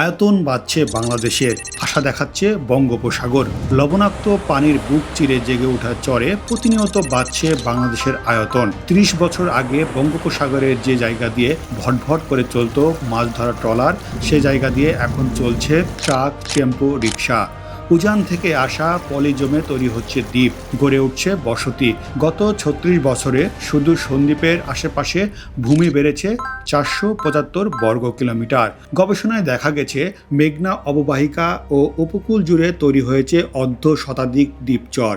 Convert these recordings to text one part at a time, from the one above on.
আয়তন বাড়ছে বাংলাদেশের আশা দেখাচ্ছে বঙ্গোপসাগর। লবণাক্ত পানির বুক চিরে জেগে ওঠা চরে প্রতিনিয়ত বাড়ছে বাংলাদেশের আয়তন। ত্রিশ বছর আগে বঙ্গোপসাগরের যে জায়গা দিয়ে ভটভট করে চলত মাছ ধরা ট্রলার, সে জায়গা দিয়ে এখন চলছে ট্রাক, টেম্পো রিক্সা উজান থেকে আসা পলিজমে তৈরি হচ্ছে দ্বীপ। গড়ে উঠছে বসতি। গত ছত্রিশ বছরে শুধু সন্দ্বীপের আশেপাশে ভূমি বেড়েছে চারশো পঁচাত্তর বর্গ কিলোমিটার। গবেষণায় দেখা গেছে, মেঘনা অববাহিকা ও উপকূল জুড়ে তৈরি হয়েছে অর্ধ শতাধিক দ্বীপচর।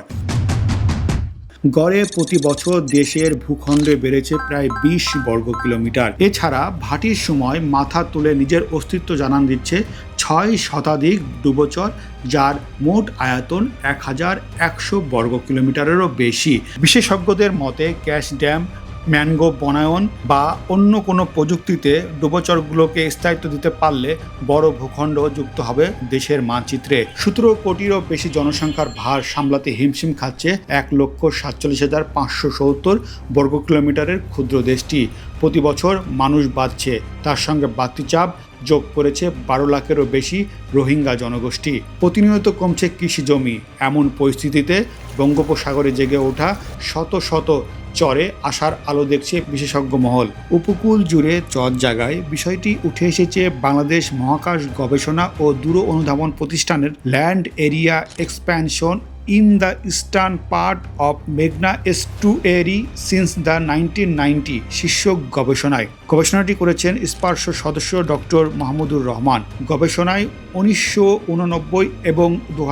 গড়ে প্রতি বছর দেশের ভূখণ্ডে বেড়েছে প্রায় বিশ বর্গ কিলোমিটার। এছাড়া ভাটির সময় মাথা তুলে নিজের অস্তিত্ব জানান দিচ্ছে ছয় শতাধিক ডুবোচর, যার মোট আয়তন এক হাজার একশো বর্গ কিলোমিটারেরও বেশি। বিশেষজ্ঞদের মতে, ক্যাশ ড্যাম ম্যানগ্রোভ বনায়ন বা অন্য কোনো প্রযুক্তিতে ডুবোচরগুলোকে স্থায়িত্ব দিতে পারলে বড় ভূখণ্ড যুক্ত হবে দেশের মানচিত্রে। সতেরো কোটিরও বেশি জনসংখ্যার ভার সামলাতে হিমশিম খাচ্ছে এক লক্ষ সাতচল্লিশ হাজার পাঁচশো সত্তর বর্গ কিলোমিটারের ক্ষুদ্র দেশটি। প্রতি বছর মানুষ বাড়ছে। তার সঙ্গে বাড়তি চাপ যোগ করেছে বারো লাখেরও বেশি রোহিঙ্গা জনগোষ্ঠী। প্রতিনিয়ত কমছে কৃষি জমি। এমন পরিস্থিতিতে বঙ্গোপসাগরে জেগে ওঠা শত শত চরে আসার আলো দেখছে বিশেষজ্ঞ মহল। উপকূল জুড়ে চর জায়গায় বিষয়টি উঠে এসেছে বাংলাদেশ মহাকাশ গবেষণা ও দূর অনুধাবন প্রতিষ্ঠানের land area expansion in the eastern part of মেঘনা estuary since the nineteen ninety শীর্ষক গবেষণায় গবেষণাটি করেছেন স্পার্শ সদস্য ডক্টর মাহমুদুর রহমান। গবেষণায় উনিশশো উননব্বই এবং দু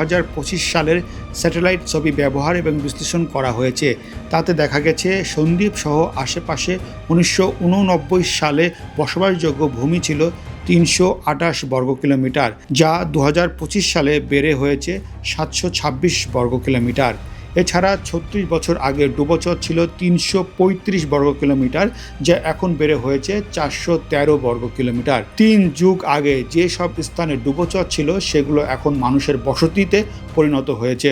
সালের স্যাটেলাইট ছবি ব্যবহার এবং বিশ্লেষণ করা হয়েছে। তাতে দেখা গেছে সন্দ্বীপ সহ আশেপাশে উনিশশো উননব্বই সালে বসবাসযোগ্য ভূমি ছিল তিনশো আটাশ বর্গ কিলোমিটার, যা দু সালে বেড়ে হয়েছে সাতশো ছাব্বিশ বর্গ কিলোমিটার। এছাড়া ছত্রিশ বছর আগে ডুবোচর ছিল তিনশো পঁয়ত্রিশ বর্গ কিলোমিটার, যা এখন বেড়ে হয়েছে চারশো তেরো বর্গ কিলোমিটার। তিন যুগ আগে যে সব স্থানে ডুবোচর ছিল, সেগুলো এখন মানুষের বসতিতে পরিণত হয়েছে।